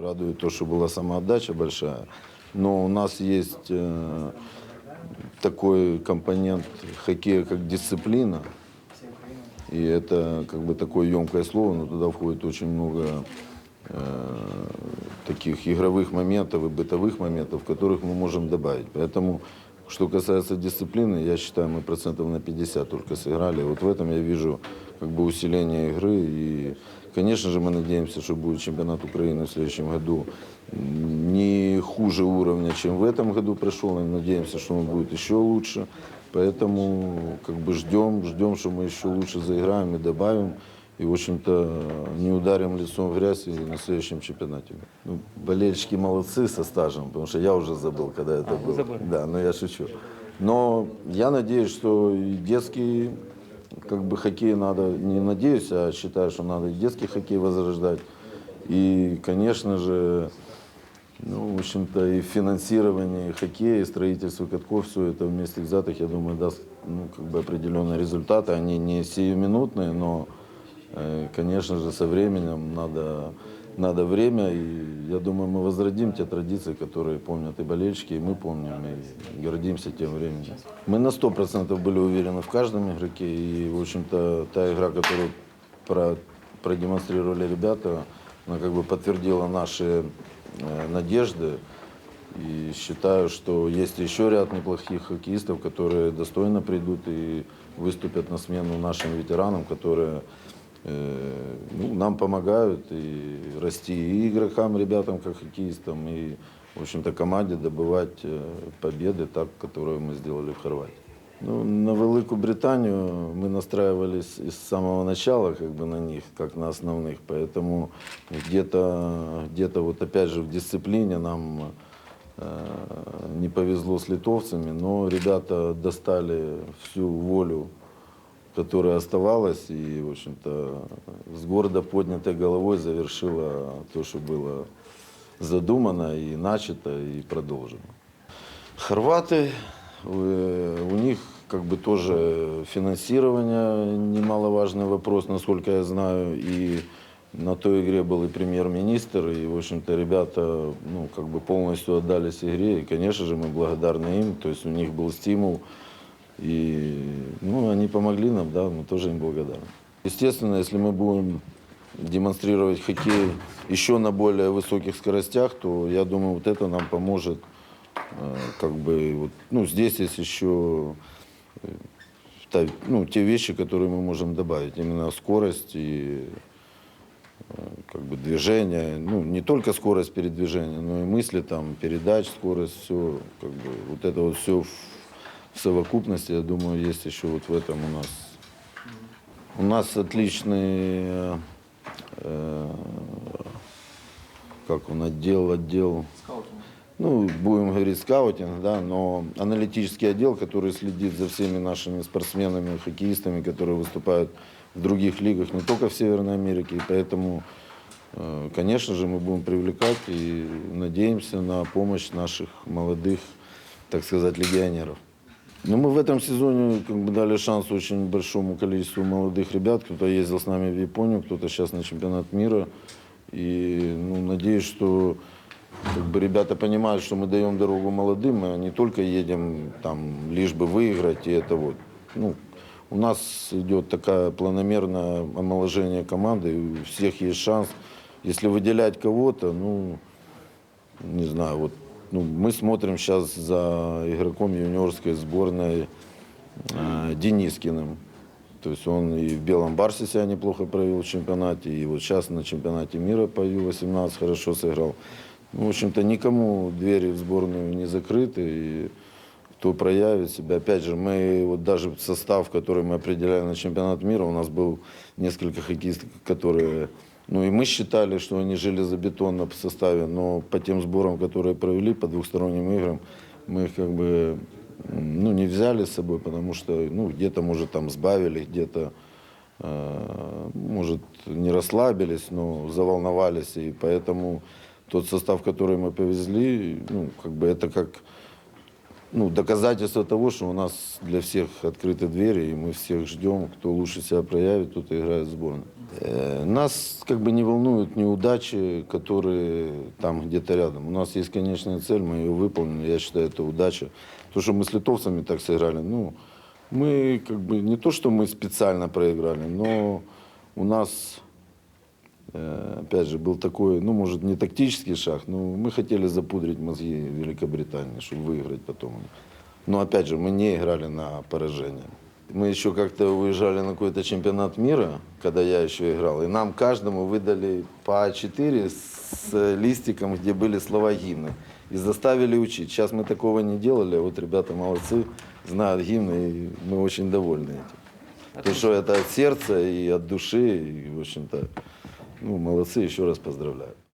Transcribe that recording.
Радует то, что была самоотдача большая, но у нас есть э, такой компонент хоккея, как дисциплина. И это как бы такое емкое слово, но туда входит очень много э, таких игровых моментов и бытовых моментов, которых мы можем добавить. Поэтому, что касается дисциплины, я считаю, мы процентов на 50 только сыграли. Вот в этом я вижу как бы усиление игры. И, конечно же, мы надеемся, что будет чемпионат Украины в следующем году не хуже уровня, чем в этом году прошел. И надеемся, что он будет еще лучше. Поэтому как бы ждем, ждем, что мы еще лучше заиграем и добавим. И, в общем-то, не ударим лицом в грязь и на следующем чемпионате. Ну, болельщики молодцы со стажем, потому что я уже забыл, когда это было. забыли. Да, но я шучу. Но я надеюсь, что и детский как бы хоккей надо, не надеюсь, а считаю, что надо и детский хоккей возрождать. И, конечно же, ну, в общем-то, и финансирование хоккея, и строительство катков, все это вместе взятых, я думаю, даст ну, как бы определенные результаты. Они не сиюминутные, но, э, конечно же, со временем надо, надо время. И я думаю, мы возродим те традиции, которые помнят и болельщики, и мы помним, и гордимся тем временем. Мы на 100% были уверены в каждом игроке, и, в общем-то, та игра, которую про- продемонстрировали ребята, она как бы подтвердила наши э, надежды. И считаю, что есть еще ряд неплохих хоккеистов, которые достойно придут и выступят на смену нашим ветеранам, которые ну, нам помогают и расти и игрокам, ребятам, как хоккеистам, и, в общем-то, команде добывать э, победы, так, которые мы сделали в Хорватии. Ну, на Велику Британию мы настраивались из самого начала как бы на них, как на основных, поэтому где-то, где-то вот опять же в дисциплине нам э, не повезло с литовцами, но ребята достали всю волю, которая оставалась, и, в общем-то, с гордо поднятой головой завершила то, что было задумано и начато, и продолжено. Хорваты, э, у них как бы тоже финансирование немаловажный вопрос, насколько я знаю, и на той игре был и премьер-министр, и, в общем-то, ребята, ну, как бы полностью отдались игре, и, конечно же, мы благодарны им, то есть у них был стимул, и, ну, они помогли нам, да, мы тоже им благодарны. Естественно, если мы будем демонстрировать хоккей еще на более высоких скоростях, то я думаю, вот это нам поможет Э, как бы вот, ну, здесь есть еще э, та- ну, те вещи, которые мы можем добавить. Именно скорость и э, как бы движение. Ну, не только скорость передвижения, но и мысли, там, передач, скорость, все. Как бы, вот это вот все в, совокупности, я думаю, есть еще вот в этом у нас. У нас отличный э, э, как он, отдел, отдел ну, будем говорить, скаутинг, да, но аналитический отдел, который следит за всеми нашими спортсменами, хоккеистами, которые выступают в других лигах, не только в Северной Америке. И поэтому, э, конечно же, мы будем привлекать и надеемся на помощь наших молодых, так сказать, легионеров. Ну, мы в этом сезоне как бы дали шанс очень большому количеству молодых ребят. Кто-то ездил с нами в Японию, кто-то сейчас на чемпионат мира. И ну, надеюсь, что как бы ребята понимают, что мы даем дорогу молодым, мы не только едем там лишь бы выиграть, и это вот. Ну, у нас идет такая планомерное омоложение команды, у всех есть шанс. Если выделять кого-то, ну, не знаю, вот ну, мы смотрим сейчас за игроком юниорской сборной э, Денискиным. То есть он и в Белом Барсе себя неплохо проявил в чемпионате, и вот сейчас на чемпионате мира по Ю-18 хорошо сыграл. Ну, в общем-то, никому двери в сборную не закрыты, и кто проявит себя. Опять же, мы вот даже состав, который мы определяли на чемпионат мира, у нас был несколько хоккеистов, которые, ну и мы считали, что они железобетонно в составе, но по тем сборам, которые провели, по двухсторонним играм, мы их как бы ну, не взяли с собой, потому что ну, где-то, может, там сбавили, где-то, э, может, не расслабились, но заволновались, и поэтому тот состав, который мы повезли, ну, как бы это как ну, доказательство того, что у нас для всех открыты двери, и мы всех ждем, кто лучше себя проявит, тот и играет в сборной. Э, Нас как бы не волнуют неудачи, которые там где-то рядом. У нас есть конечная цель, мы ее выполнили, я считаю, это удача. То, что мы с литовцами так сыграли, ну, мы как бы не то, что мы специально проиграли, но у нас Э, Опять же, был такой, ну, может, не тактический шаг, но мы хотели запудрить мозги Великобритании, чтобы выиграть потом. Но, опять же, мы не играли на поражение. Мы еще как-то уезжали на какой-то чемпионат мира, когда я еще играл, и нам каждому выдали по А4 с листиком, где были слова гимны, и заставили учить. Сейчас мы такого не делали, а вот ребята молодцы, знают гимны, и мы очень довольны этим. Потому что это от сердца и от души, и, в общем-то, ну, молодцы, еще раз поздравляю.